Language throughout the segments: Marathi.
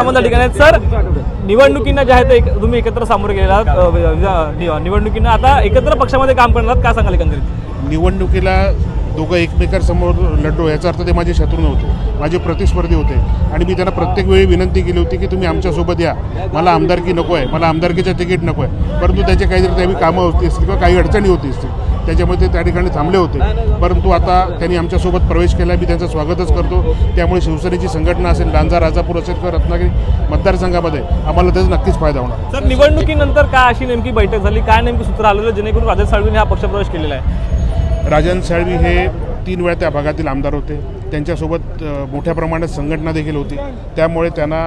सामंत ठिकाणी. सर निवडणुकींना जे आहे ते एक- तुम्ही एकत्र सामोरे नि- निवडणुकींना आता एकत्र पक्षामध्ये काम करणार. काय सांगाल एकंदरीत? निवडणुकीला दोघं एकमेकांसमोर लढलो याचा अर्थ ते माझे शत्रू नव्हते. माझे प्रतिस्पर्धी होते. आणि मी त्यांना प्रत्येक वेळी विनंती केली होती की तुम्ही आमच्यासोबत या. मला आमदारकी नको आहे मला आमदारकीचं तिकीट नको आहे परंतु त्यांचे काहीतरी त्यावेळी कामं होती असतील किंवा काही अडचणी होती असतील त्याच्यामुळे ते त्या ठिकाणी थांबले होते. परंतु आता त्यांनी आमच्यासोबत प्रवेश केला मी त्यांचं स्वागतच करतो. त्यामुळे शिवसेनेची संघटना असेल लांजा राजापूर असेल किंवा रत्नागिरी मतदारसंघामध्ये आम्हाला त्याचा नक्कीच फायदा होणार. सर निवडणुकीनंतर काय अशी नेमकी बैठक झाली? काय नेमकी सूत्र आलेलं जेणेकरून राजेश साळवीने हा पक्षप्रवेश केलेला आहे? राजन साळवी हे तीन वेळा त्या भागातील आमदार होते. त्यांच्यासोबत मोठ्या प्रमाणात संघटना देखील होती. त्यामुळे त्यांना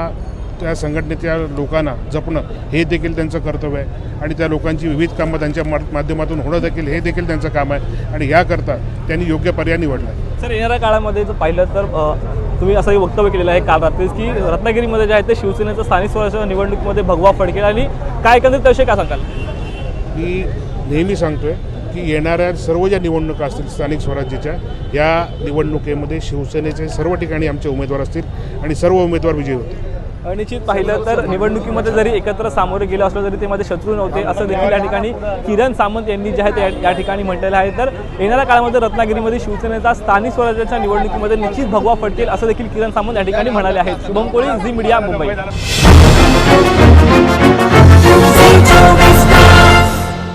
त्या संघटनेच्या लोकांना जपणं हे देखील त्यांचं कर्तव्य आहे. आणि त्या लोकांची विविध कामं त्यांच्या माध्यमातून होणं देखील हे देखील त्यांचं काम आहे. आणि याकरता त्यांनी योग्य पर्याय निवडला आहे सर येणाऱ्या काळामध्ये जर पाहिलं तर तुम्ही असंही वक्तव्य केलेलं आहे काल रात्रीच की रत्नागिरीमध्ये जे आहे ते शिवसेनेचं स्थानिक स्वराज्य निवडणुकीमध्ये भगवा फडकेल आणि काय एकंदरीत त्याविषयी काय सांगाल? मी नेहमी सांगतोय की येणाऱ्या सर्व ज्या निवडणुका असतील स्थानिक स्वराज्याच्या या निवडणुकीमध्ये शिवसेनेचे सर्व ठिकाणी आमचे उमेदवार असतील आणि सर्व उमेदवार विजयी होतील. निश्चित पाहिलं तर निवडणुकीमध्ये जरी एकत्र सामोरे गेलं असलो तरी ते माझे शत्रू नव्हते असं देखील या ठिकाणी किरण सामंत यांनी जे आहे ते या- ठिकाणी म्हटलेलं आहे. तर येणाऱ्या काळामध्ये रत्नागिरीमध्ये शिवसेनेचा स्थानिक स्वराज्याच्या निवडणुकीमध्ये निश्चित भगवा फटतील असं देखील किरण सामंत या ठिकाणी म्हणाले आहेत. Shubham Koli Zee Media Mumbai.